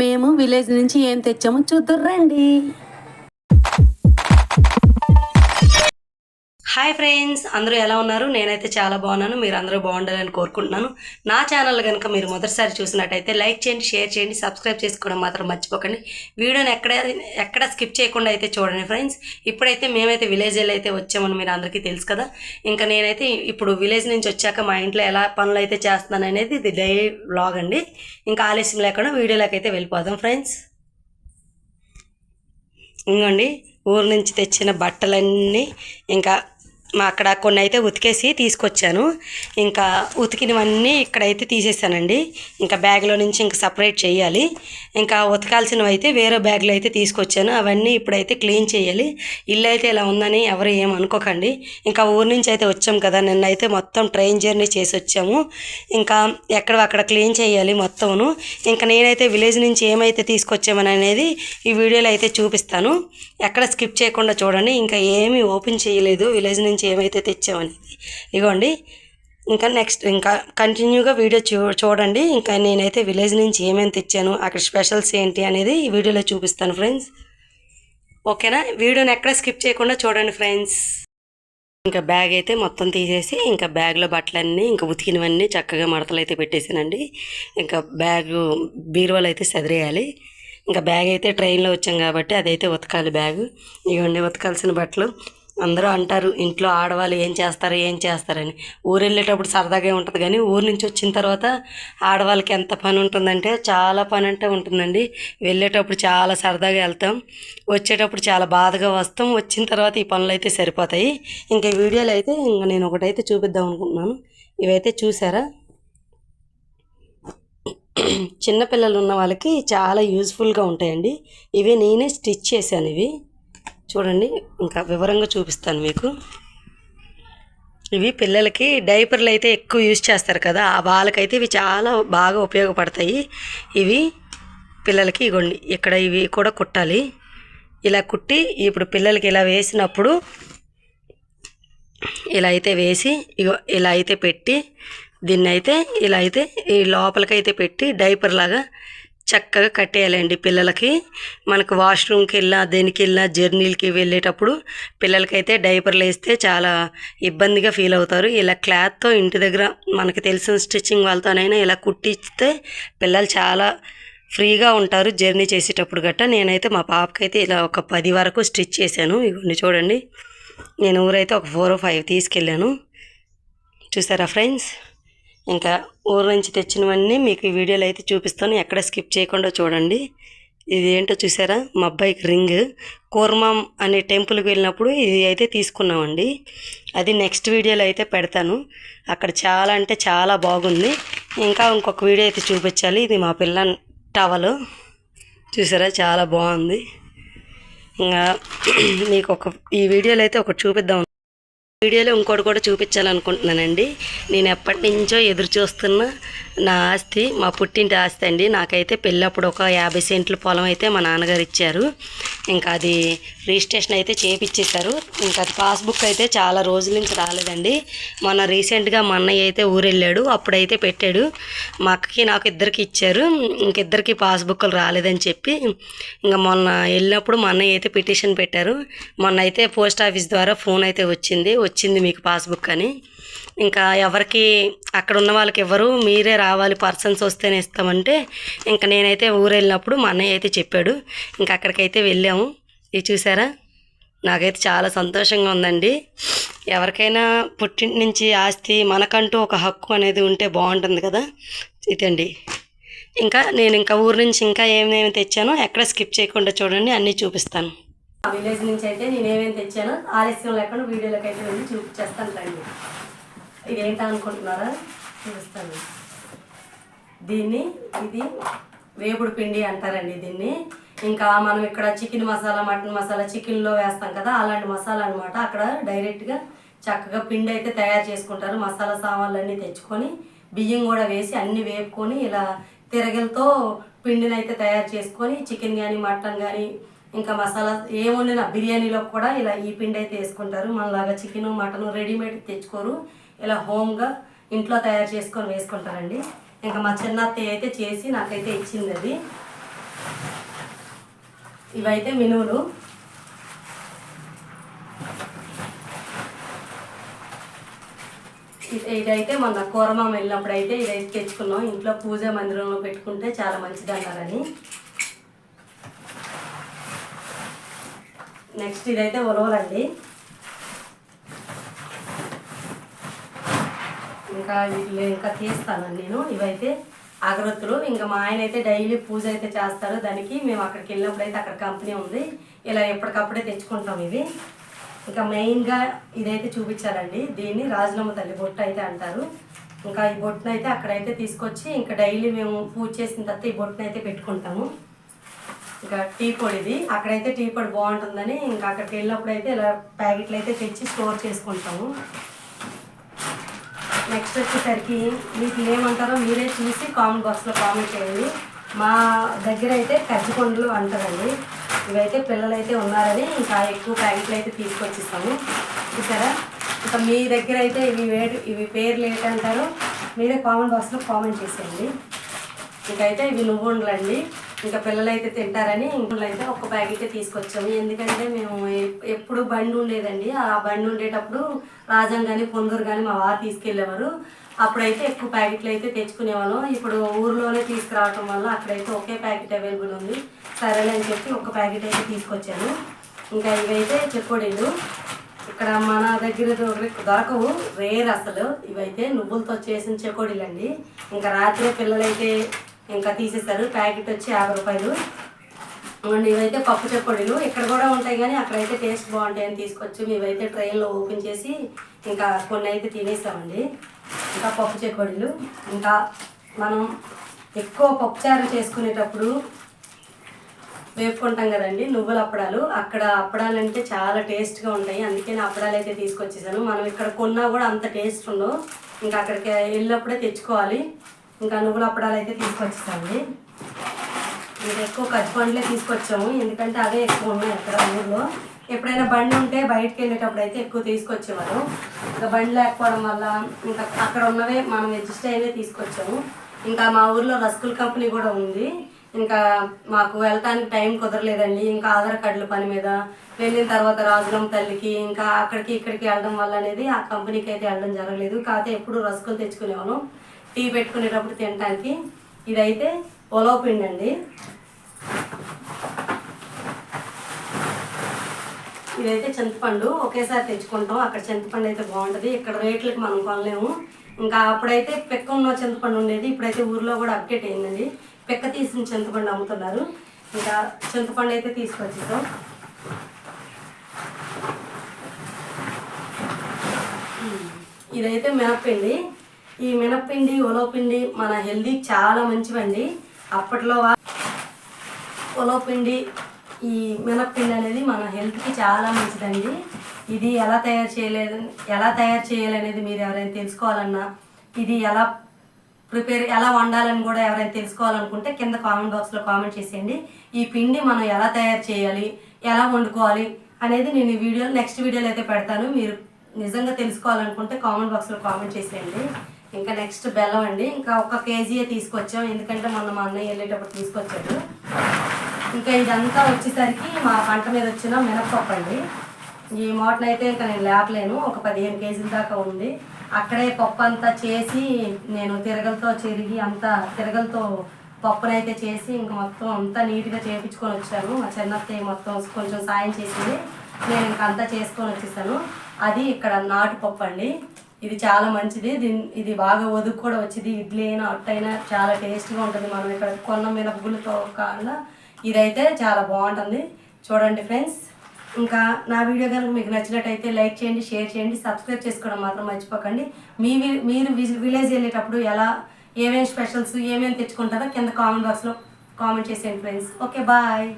మేము విలేజ్ నుంచి ఏం తెచ్చామో చూద్దురు రండి హాయ్ ఫ్రెండ్స్ అందరూ ఎలా ఉన్నారు? నేనైతే చాలా బాగున్నాను. మీరు అందరూ బాగుండాలని కోరుకుంటున్నాను. నా ఛానల్ కనుక మీరు మొదటిసారి చూసినట్టయితే లైక్ చేయండి షేర్ చేయండి సబ్స్క్రైబ్ చేసుకోవడం మాత్రం మర్చిపోకండి. వీడియోని ఎక్కడ ఎక్కడ స్కిప్ చేయకుండా అయితే చూడండి ఫ్రెండ్స్ ఇప్పుడైతే మేమైతే విలేజ్లో అయితే వచ్చామని మీరు అందరికీ తెలుసు కదా. ఇంకా నేనైతే ఇప్పుడు విలేజ్ నుంచి వచ్చాక మా ఇంట్లో ఎలా పనులు అయితే చేస్తున్నాను అనేది ఇది డైలీ వ్లాగ్ అండి. ఇంకా ఆలస్యం లేకుండా వీడియోలోకి అయితే వెళ్ళిపోదాం ఫ్రెండ్స్ ఇంకోండి ఊరు నుంచి తెచ్చిన బట్టలన్నీ ఇంకా అక్కడ కొన్ని అయితే ఉతికేసి తీసుకొచ్చాను. ఇంకా ఉతికినవన్నీ ఇక్కడైతే తీసేసానండి. ఇంకా బ్యాగ్లో నుంచి ఇంకా సపరేట్ చేయాలి. ఇంకా ఉతకాల్సినవి అయితే వేరే బ్యాగ్లో అయితే తీసుకొచ్చాను. అవన్నీ ఇప్పుడైతే క్లీన్ చేయాలి. ఇల్లు అయితే ఇలా ఉందని ఎవరు ఏం అనుకోకండి. ఇంకా ఊరు నుంచి అయితే వచ్చాం కదా నిన్నైతే మొత్తం ట్రైన్ జర్నీ చేసి వచ్చాము. ఇంకా ఎక్కడ అక్కడ క్లీన్ చేయాలి మొత్తమును. ఇంకా నేనైతే విలేజ్ నుంచి ఏమైతే తీసుకొచ్చామని అనేది ఈ వీడియోలో అయితే చూపిస్తాను. ఎక్కడ స్కిప్ చేయకుండా చూడండి. ఇంకా ఏమీ ఓపెన్ చేయలేదు విలేజ్ నుంచి. ఏమైతే తెచ్చామనేది ఇగోండి ఇంకా నెక్స్ట్ ఇంకా కంటిన్యూగా వీడియో చూ చూడండి. ఇంకా నేనైతే విలేజ్ నుంచి ఏమేమి తెచ్చాను అక్కడ స్పెషల్స్ ఏంటి అనేది ఈ వీడియోలో చూపిస్తాను ఫ్రెండ్స్ ఓకేనా? వీడియోని ఎక్కడ స్కిప్ చేయకుండా చూడండి ఫ్రెండ్స్ ఇంకా బ్యాగ్ అయితే మొత్తం తీసేసి ఇంకా బ్యాగ్లో బట్టలన్నీ ఇంకా ఉతికినవన్నీ చక్కగా మడతలు అయితే పెట్టేసానండి ఇంకా బ్యాగ్ బీరువాలు అయితే సదిరేయాలి. ఇంకా బ్యాగ్ అయితే ట్రైన్లో వచ్చాం కాబట్టి అదైతే ఉతకాలి బ్యాగ్ ఇవన్నీ ఉతకాల్సిన బట్టలు. అందరూ అంటారు ఇంట్లో ఆడవాళ్ళు ఏం చేస్తారు ఏం చేస్తారని. ఊరు వెళ్ళేటప్పుడు సరదాగా ఉంటుంది కానీ ఊరు నుంచి వచ్చిన తర్వాత ఆడవాళ్ళకి ఎంత పని ఉంటుందంటే చాలా పని అంటే ఉంటుందండి. వెళ్ళేటప్పుడు చాలా సరదాగా వెళ్తాం. వచ్చేటప్పుడు చాలా బాధగా వస్తాం. వచ్చిన తర్వాత ఈ పనులు అయితే సరిపోతాయి. ఇంకా వీడియోలు అయితే ఇంకా నేను ఒకటైతే చూపిద్దాం అనుకుంటున్నాను. ఇవైతే చూసారా? చిన్నపిల్లలు ఉన్న వాళ్ళకి చాలా యూజ్ఫుల్గా ఉంటాయండి. ఇవి నేనే స్టిచ్ చేశాను ఇవి. చూడండి ఇంకా వివరంగా చూపిస్తాను మీకు. ఇవి పిల్లలకి డైపర్లు అయితే ఎక్కువ యూజ్ చేస్తారు కదా ఆ వాళ్ళకైతే ఇవి చాలా బాగా ఉపయోగపడతాయి. ఇవి పిల్లలకి ఇగోండి ఇక్కడ ఇవి కూడా కుట్టాలి. ఇలా కుట్టి ఇప్పుడు పిల్లలకి ఇలా వేసినప్పుడు ఇలా అయితే వేసి ఇగో ఇలా అయితే పెట్టి దీన్ని అయితే ఇలా అయితే ఈ లోపలికైతే పెట్టి డైపర్ లాగా చక్కగా కట్టేయాలండి పిల్లలకి. మనకు వాష్రూమ్కి వెళ్ళినా దేనికి వెళ్ళినా జర్నీలకి వెళ్ళేటప్పుడు పిల్లలకైతే డైపర్లు వేస్తే చాలా ఇబ్బందిగా ఫీల్ అవుతారు. ఇలా క్లాత్తో ఇంటి దగ్గర మనకి తెలిసిన స్టిచ్చింగ్ వాళ్ళతోనైనా ఇలా కుట్టిస్తే పిల్లలు చాలా ఫ్రీగా ఉంటారు జర్నీ చేసేటప్పుడు గట్ట. నేనైతే మా పాపకైతే ఇలా ఒక పది వరకు స్టిచ్ చేశాను. ఇవన్నీ చూడండి. నేను ఊరైతే ఒక ఫోర్ ఫైవ్ తీసుకెళ్ళాను. చూసారా ఫ్రెండ్స్? ఇంకా ఊరు నుంచి తెచ్చినవన్నీ మీకు ఈ వీడియోలో అయితే చూపిస్తాను. ఎక్కడ స్కిప్ చేయకుండా చూడండి. ఇది ఏంటో చూసారా? మా అబ్బాయికి రింగ్. కూర్మం అనే టెంపుల్కి వెళ్ళినప్పుడు ఇది అయితే తీసుకున్నామండి. అది నెక్స్ట్ వీడియోలో అయితే పెడతాను. అక్కడ చాలా అంటే చాలా బాగుంది. ఇంకా ఇంకొక వీడియో అయితే చూపించాలి. ఇది మా పిల్ల టవల్. చూసారా? చాలా బాగుంది. ఇంకా మీకు ఒక ఈ వీడియోలో అయితే ఒకటి చూపిద్దాం. వీడియోలో ఇంకోటి కూడా చూపించాలనుకుంటున్నానండి. నేను ఎప్పటి నుంచో ఎదురు చూస్తున్న నా ఆస్తి మా పుట్టింటి ఆస్తి అండి. నాకైతే పెళ్ళప్పుడు ఒక యాభై సెంట్ల పొలం అయితే మా నాన్నగారు ఇచ్చారు. ఇంకా అది రిజిస్ట్రేషన్ అయితే చేపిచ్చేశారు. ఇంకా అది పాస్బుక్ అయితే చాలా రోజుల నుంచి రాలేదండి. మొన్న రీసెంట్గా మా అన్నయ్య అయితే ఊరెళ్ళాడు. అప్పుడైతే పెట్టాడు. మా అక్కకి నాకు ఇద్దరికి ఇచ్చారు. ఇంకిద్దరికి పాస్బుక్లు రాలేదని చెప్పి ఇంకా మొన్న వెళ్ళినప్పుడు మా అన్నయ్య అయితే పిటిషన్ పెట్టారు. మొన్న అయితే పోస్ట్ ఆఫీస్ ద్వారా ఫోన్ అయితే వచ్చింది. వచ్చింది మీకు పాస్బుక్ అని. ఇంకా ఎవరికి అక్కడ ఉన్న వాళ్ళకి ఎవరు మీరే రావాలి పర్సన్స్ వస్తేనే ఇస్తామంటే ఇంకా నేనైతే ఊరు వెళ్ళినప్పుడు మా అన్నయ్య అయితే చెప్పాడు. ఇంకా అక్కడికైతే వెళ్ళాము. ఇది చూసారా? నాకైతే చాలా సంతోషంగా ఉందండి. ఎవరికైనా పుట్టింటి నుంచి ఆస్తి మనకంటూ ఒక హక్కు అనేది ఉంటే బాగుంటుంది కదా. ఇదండి. ఇంకా నేను ఇంకా ఊరు నుంచి ఇంకా ఏమేమి తెచ్చానో ఎక్కడ స్కిప్ చేయకుండా చూడండి అన్నీ చూపిస్తాను. విలేజ్ నుంచి అయితే నేను ఏమేమి తెచ్చానో ఆలస్యం లేకుండా వీడియోలోకి అయితే వెళ్ళి చూపించేస్తాను రండి. ఇది అనుకుంటున్నారా? చూపిస్తాను. దీన్ని ఇది వేపుడు పిండి అంటారండి దీన్ని. ఇంకా మనం ఇక్కడ చికెన్ మసాలా మటన్ మసాలా చికెన్లో వేస్తాం కదా అలాంటి మసాలా అనమాట అక్కడ డైరెక్ట్గా చక్కగా పిండి అయితే తయారు చేసుకుంటారు. మసాలా సామాన్లు అన్నీ తెచ్చుకొని బియ్యం కూడా వేసి అన్నీ వేపుకొని ఇలా తిరగలతో పిండిని అయితే తయారు చేసుకొని చికెన్ కానీ మటన్ కానీ ఇంకా మసాలా ఏం వండినా బిర్యానీలో కూడా ఇలా ఈ పిండి అయితే వేసుకుంటారు. మనలాగా చికెన్ మటన్ రెడీమేడ్ తెచ్చుకోరు. ఇలా హోమ్గా ఇంట్లో తయారు చేసుకొని వేసుకుంటారండి. ఇంకా మా చిన్న అత్తయ్య అయితే చేసి నాకైతే ఇచ్చింది అది. ఇవైతే మినువులు. ఇదైతే మొన్న కూరమామ వెళ్ళినప్పుడు అయితే ఇదైతే తెచ్చుకున్నాం. ఇంట్లో పూజ మందిరంలో పెట్టుకుంటే చాలా మంచిది అన్నారని. నెక్స్ట్ ఇదైతే ఉలవలండి ఇంకా వీటిని ఇంకా తీస్తానండి నేను. ఇవైతే అగరొత్తులు. ఇంకా మా ఆయన అయితే డైలీ పూజ అయితే చేస్తారు. దానికి మేము అక్కడికి వెళ్ళినప్పుడు అయితే అక్కడ కంపెనీ ఉంది. ఇలా ఎప్పటికప్పుడే తెచ్చుకుంటాం ఇవి. ఇంకా మెయిన్గా ఇదైతే చూపించాలండి. దీన్ని రాజనమ్మ తల్లి బొట్టు అయితే అంటారు. ఇంకా ఈ బొట్టునైతే అయితే అక్కడైతే తీసుకొచ్చి ఇంకా డైలీ మేము పూజ చేసిన తర్వాత ఈ బొట్టునైతే పెట్టుకుంటాము. ఇంకా టీ పొడిది అక్కడైతే టీ పొడి బాగుంటుందని ఇంకా అక్కడికి వెళ్ళినప్పుడు అయితే ఇలా ప్యాకెట్లు అయితే తెచ్చి స్టోర్ చేసుకుంటాము. నెక్స్ట్ వచ్చేసరికి మీకు ఏమంటారో మీరే చూసి కామెంట్ బాక్స్లో కామెంట్ చేయండి. మా దగ్గర అయితే కజ్జికొండలు అంటారండి. ఇవైతే పిల్లలు అయితే ఉన్నారని ఇంకా ఎక్కువ ప్యాకెట్లు అయితే తీసుకొచ్చిస్తాము. చూసారా? ఇంకా మీ దగ్గర అయితే ఇవి వేడి ఇవి పేర్లు ఏంటంటారో మీరే కామెంట్ బాక్స్లో కామెంట్ చేసేయండి. ఇకైతే ఇవి నువ్వు ఉండలండి ఇంకా పిల్లలు అయితే తింటారని ఇంట్లో అయితే ఒక ప్యాకెట్ తీసుకొచ్చాము. ఎందుకంటే మేము ఎప్పుడు బండి ఉండేదండి. ఆ బండి ఉండేటప్పుడు రాజం కానీ పొందూరు కానీ మా వారు తీసుకెళ్ళేవారు. అప్పుడైతే ఎక్కువ ప్యాకెట్లు అయితే తెచ్చుకునేవాళ్ళం. ఇప్పుడు ఊర్లోనే తీసుకురావటం వల్ల అక్కడైతే ఒకే ప్యాకెట్ అవైలబుల్ ఉంది. సరేలే అని చెప్పి ఒక ప్యాకెట్ అయితే తీసుకొచ్చాను. ఇంకా ఇవైతే చెకోడీలు ఇక్కడ మన దగ్గర దొరకవు. రేర్ అసలు. ఇవైతే నువ్వులతో చేసిన చెకోడీలండి. ఇంకా రాత్రి పిల్లలైతే ఇంకా తీసేస్తారు ప్యాకెట్ వచ్చి యాభై రూపాయలు. అండ్ ఇవైతే పప్పు చెకోడీలు ఇక్కడ కూడా ఉంటాయి కానీ అక్కడైతే టేస్ట్ బాగుంటాయని తీసుకొచ్చి మేమైతే ట్రైన్లో ఓపెన్ చేసి ఇంకా కొన్ని అయితే తినేసామండి. ఇంకా పప్పు చెకోడీలు ఇంకా మనం ఎక్కువ పప్పుచారు చేసుకునేటప్పుడు వేపుకుంటాం కదండి నువ్వుల అప్పడాలు. అక్కడ అప్పడాలు అంటే చాలా టేస్ట్గా ఉంటాయి. అందుకే నేను అప్పడాలు అయితే తీసుకొచ్చేసాను. మనం ఇక్కడ కొన్నా కూడా అంత టేస్ట్ ఉండవు. ఇంకా అక్కడికి వెళ్ళినప్పుడే తెచ్చుకోవాలి. ఇంకా నువ్వుల అప్పడాలు అయితే తీసుకొచ్చేసామండి ఇంకా ఎక్కువ ఖర్చు పండ్లే తీసుకొచ్చాము. ఎందుకంటే అవే ఎక్కువ ఉన్నాయి అక్కడ ఊర్లో. ఎప్పుడైనా బండి ఉంటే బయటకు వెళ్ళేటప్పుడు అయితే ఎక్కువ తీసుకొచ్చేవారు. ఇంకా బండి లేకపోవడం వల్ల ఇంకా అక్కడ ఉన్నవే మనం అడ్జస్ట్ అయ్యే తీసుకొచ్చాము. ఇంకా మా ఊర్లో రస్కుల్ కంపెనీ కూడా ఉంది. ఇంకా మాకు వెళ్ళటానికి టైం కుదరలేదండి. ఇంకా ఆధార్ కార్డుల పని మీద వెళ్ళిన తర్వాత రాజులం తల్లికి ఇంకా అక్కడికి ఇక్కడికి వెళ్ళడం వల్ల అనేది ఆ కంపెనీకి అయితే వెళ్ళడం జరగలేదు. కాకపోతే ఎప్పుడు రస్కులు తెచ్చుకునేవాళ్ళం. టీ పెట్టుకునేటప్పుడు తినడానికి ఇదైతే ఒలవ పిండి అండి ఇదైతే చింతపండు ఒకేసారి తెచ్చుకుంటాం. అక్కడ చింతపండు అయితే బాగుంటుంది. ఇక్కడ రేట్లకి మనం కొనలేము. ఇంకా అప్పుడైతే పెక్క ఉన్న చింతపండు ఉండేది. ఇప్పుడైతే ఊర్లో కూడా అప్డేట్ అయిందండి. పెక్క తీసిన చింతపండు అమ్ముతున్నారు. ఇంకా చింతపండు అయితే తీసుకొచ్చేసాం. ఇదైతే మినప్పిండి. ఈ మినప్పిండి ఉలవపిండి మన హెల్దీ చాలా మంచివండి. అప్పట్లో ఉలవపిండి ఈ మినప్పిండి అనేది మన హెల్త్కి చాలా మంచిదండి. ఇది ఎలా తయారు చేయలేదు ఎలా తయారు చేయాలనేది మీరు ఎవరైనా తెలుసుకోవాలన్నా ఇది ఎలా ప్రిపేర్ ఎలా వండాలని కూడా ఎవరైనా తెలుసుకోవాలనుకుంటే కింద కామెంట్ బాక్స్లో కామెంట్ చేసేయండి. ఈ పిండి మనం ఎలా తయారు చేయాలి ఎలా వండుకోవాలి అనేది నేను ఈ వీడియోలో నెక్స్ట్ వీడియోలో అయితే పెడతాను. మీరు నిజంగా తెలుసుకోవాలనుకుంటే కామెంట్ బాక్స్లో కామెంట్ చేసేయండి. ఇంకా నెక్స్ట్ బెల్లం అండి. ఇంకా ఒక కేజీయే తీసుకొచ్చాం. ఎందుకంటే మొన్న మా అన్నయ్య వెళ్ళేటప్పుడు తీసుకొచ్చాడు. ఇంకా ఇదంతా వచ్చేసరికి మా పంట మీద వచ్చిన మినప్పప్పు అండి. ఈ మోటన్ అయితే ఇంకా నేను లేపలేను. ఒక పదిహేను కేజీల దాకా ఉంది. అక్కడే పప్పు అంతా చేసి నేను తిరగలతో చెరిగి అంతా తిరగలతో పప్పునైతే చేసి ఇంక మొత్తం అంతా నీట్గా చేయించుకొని వచ్చాను. మా చిన్నత్తయ్య మొత్తం కొంచెం సాయం చేసింది. నేను ఇంక అంతా చేసుకొని వచ్చేసాను. అది ఇక్కడ నాటు పప్పు అండి. ఇది చాలా మంచిది. దీని ఇది బాగా ఒదుగు కూడా వచ్చింది. ఇడ్లీ అయినా అట్టైనా చాలా టేస్ట్గా ఉంటుంది. మనం ఇక్కడ కొన్న మినపగుళ్ళతో కన్నా ఇదైతే చాలా బాగుంటుంది. చూడండి ఫ్రెండ్స్. ఇంకా నా వీడియో కనుక మీకు నచ్చినట్టయితే లైక్ చేయండి షేర్ చేయండి సబ్స్క్రైబ్ చేసుకోవడం మాత్రం మర్చిపోకండి. మీ మీరు విలేజ్ వెళ్ళేటప్పుడు ఎలా ఏమేమి స్పెషల్స్ ఏమేమి తెచ్చుకుంటారో కింద కామెంట్ బాక్స్లో కామెంట్ చేసేయండి ఫ్రెండ్స్. Okay bye.